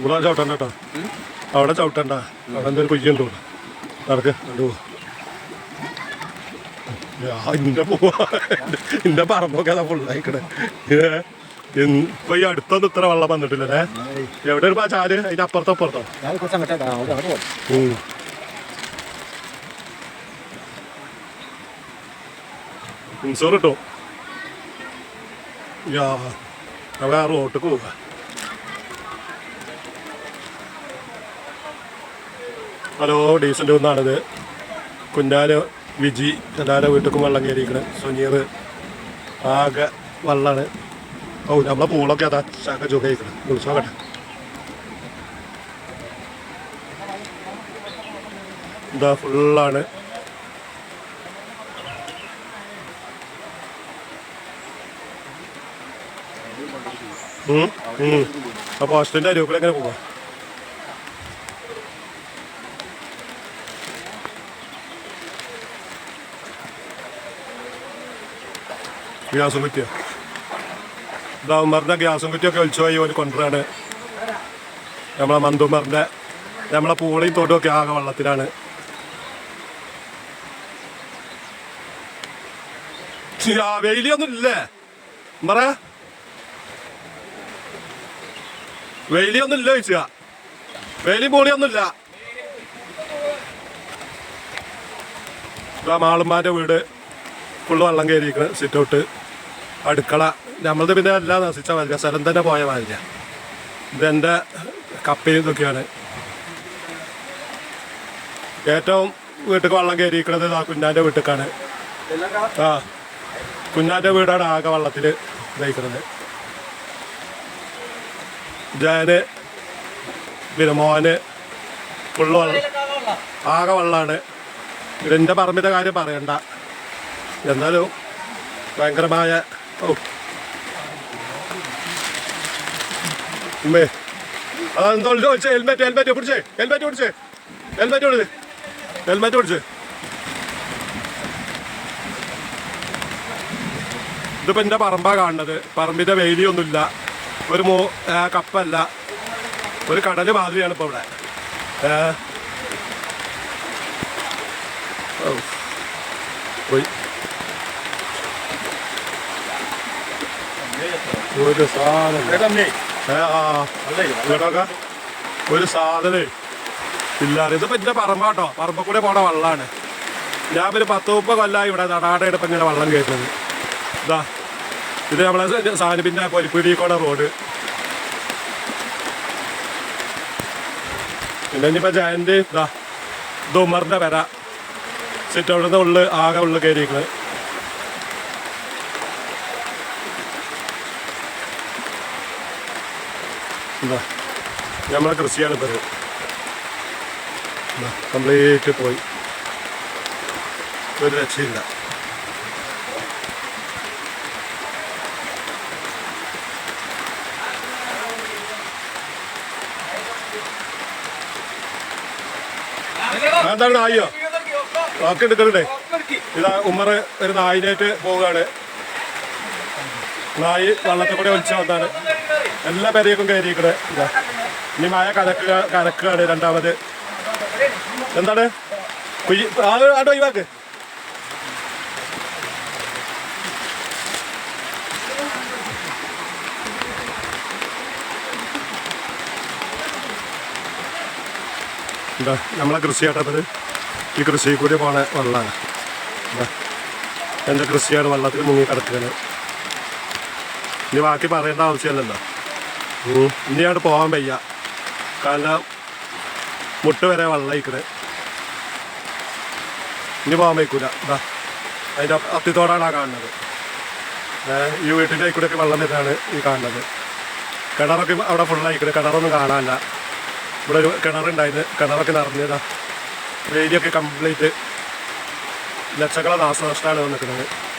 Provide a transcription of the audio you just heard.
ഇവിടെ ചവിട്ടണ്ട കേട്ടോ. അവിടെ ചവിട്ടണ്ട. അവിടെ എന്തൊരു കുയ്യുണ്ടോ നടക്ക് കണ്ടു ഇന്റെ പോവാ ഇന്റെ പറമ്പൊക്കെ അതാ ഫുള്ളായിക്കണേ ഇപ്പൊ ഈ അടുത്തൊന്നും ഇത്ര വെള്ളം വന്നിട്ടില്ലല്ലേ എവിടെ ഒരു ചാൽ അതിന്റെ അപ്പുറത്തോ അപ്പുറത്തോ. ഇൻഷൂർ കിട്ടും അവിടെ ആ റോട്ടിക്ക് പോവുക ഹലോ ഡീസന്റ് ഒന്നാണിത്. കുഞ്ഞാൽ വിജി എല്ലാവരുടെ വീട്ടിലും വെള്ളം കയറിയിരിക്കണ്. സുനീർ ആകെ വെള്ളമാണ് ഓ നമ്മളെ പൂളൊക്കെ അതാ ചാക്ക ചുകയിക്കണം വിളിച്ചോക്കട്ടെ ഇതാ ഫുള്ളാണ്. അപ്പോൾ ഹോസ്റ്റലിന്റെ അരുക്കൂടെ എങ്ങനെ പോവാ. ഗ്യാസും കുറ്റിയോ ഇതാ ഗ്യാസും കുറ്റിയൊക്കെ ഒഴിച്ചു പോയി ഒരു കൊണ്ടുവരാണ്. നമ്മളെ മന്തുമറിന്റെ നമ്മളെ പൂളയും തോട്ടും ഒക്കെ ആകെ വെള്ളത്തിലാണ്. വെയിലൊന്നും ഇല്ലേ പറ വെയിലൊന്നും ഇല്ല ചോദിച്ചാ? വെയിലി പൊളിയൊന്നുമില്ല. മാളുമ്മാന്റെ വീട്. ഫുള്ള് വെള്ളം കയറിയിരിക്കുന്നത് സിറ്റ് ഔട്ട് അടുക്കള. നമ്മളത് പിന്നെ എല്ലാം നശിച്ച മാതിരി സ്ഥലം തന്നെ പോയ മാതിരിയ. ഇതെന്റെ കപ്പയും ഇതൊക്കെയാണ് ഏറ്റവും വീട്ടിൽ വെള്ളം കയറിയിരിക്കുന്നത് ആ കുഞ്ഞാന്റെ വീട്ടിലേക്കാണ് ആ കുഞ്ഞാന്റെ വീടാണ് ആകെ വെള്ളത്തിൽ ഇതായിക്കുന്നത് ജയന് പിന്നെ മോന് ഫുള്ള് വെള്ളം. ആകെ വെള്ളമാണ് ഇതിന്റെ പറമ്പിന്റെ കാര്യം പറയണ്ട. എന്നാലും ഭയങ്കരമായ ഉമ്മേ. അതെന്തോ ചോദിച്ചേ ഹെൽമെറ്റ് ഹെൽമെറ്റ് പിടിച്ചേ ഹെൽമെറ്റ് പിടിച്ചേ. ഹെൽമെറ്റ് പിടിച്ചേ ഹെൽമെറ്റ് പിടിച്ചേ ഇതിപ്പോ എന്റെ പറമ്പാ കാണുന്നത്. പറമ്പിന്റെ വേലിയൊന്നുമില്ല ഒരു മോ കപ്പല്ല. ഒരു കടൽ മാതിരിയാണ് ഇപ്പൊ ഇവിടെ. ഒരു സാധനം. ഒരു സാധനം. ഇല്ല ഇതിപ്പോ എന്റെ പറമ്പാട്ടോ പറമ്പ കൂടെ പോണ വള്ളാണ്. ഞാൻ ഒരു പത്ത് മുപ്പത് കൊല്ലമായി ഇവിടെ നടാടയുടെ ഇപ്പം ഇങ്ങനെ വെള്ളം കയറ്റുന്നത് ഇതാ. ഇത് നമ്മളെ സാനിപ്പിന്റെ കൂടെ റോഡ്. പിന്നെ ഇനിയിപ്പോ ജയന്റ് ഇതാ. ഇത് ഉമ്മറിന്റെ വര സിറ്റ് അവിടുന്ന് ഉള്ളു ആകെ ഉള്ളു കയറിയിരിക്കുന്നത് എന്താ? നമ്മളെ കൃഷിയാണ് ഇപ്പോൾ കംപ്ലീറ്റ് പോയി. ഒരു രക്ഷയില്ല. എന്താണ് നായിയോ വാക്ക് എടുക്കണ്ടേ ഇതാ ഉമ്മറ് ഒരു നായിനായിട്ട് പോവുകയാണ്. നായി വള്ളത്തെ കൂടെ ഒളിച്ചു വന്നാണ് എല്ലാ പേരേക്കും കയറിയിരിക്കണേ ഇതാ. ഇനി മായ കലക്കുക കലക്കുകയാണ് രണ്ടാമത്. എന്താണ്? കുഴി ആട്ടോ ഒഴിവാക്ക്. എന്താ നമ്മളെ കൃഷിയാട്ടത് ഈ കൃഷി കൂടി പോണ വെള്ളമാണ് എന്റെ കൃഷിയാണ് വെള്ളത്തിൽ മുങ്ങി കിടക്കുകയാണ്. ഇനി ബാക്കി പറയേണ്ട ആവശ്യമല്ലല്ലോ. ഇനി പോകാൻ വയ്യ. കാരണം മുട്ട വരെ വെള്ളം ഇക്കണേ ഇനി പോകാൻ വയ്ക്കൂല. ഇതാ അതിന്റെ അത്തിത്തോടാണ് ആ കാണുന്നത്. ഈ വീട്ടിന്റെ കൂടെയൊക്കെ വെള്ളം വരുന്നതാണ് ഈ കാണുന്നത്. കിണറൊക്കെ അവിടെ ഫുള്ളായിക്കണേ. കിണറൊന്നും കാണാനില്ല. ഇവിടെ ഒരു കിണറുണ്ടായിരുന്നു. കിണറൊക്കെ നിറഞ്ഞതാ വേലിയൊക്കെ കംപ്ലീറ്റ്. ലക്ഷക്കള നാശനഷ്ടമാണ് വന്നിരിക്കുന്നത്.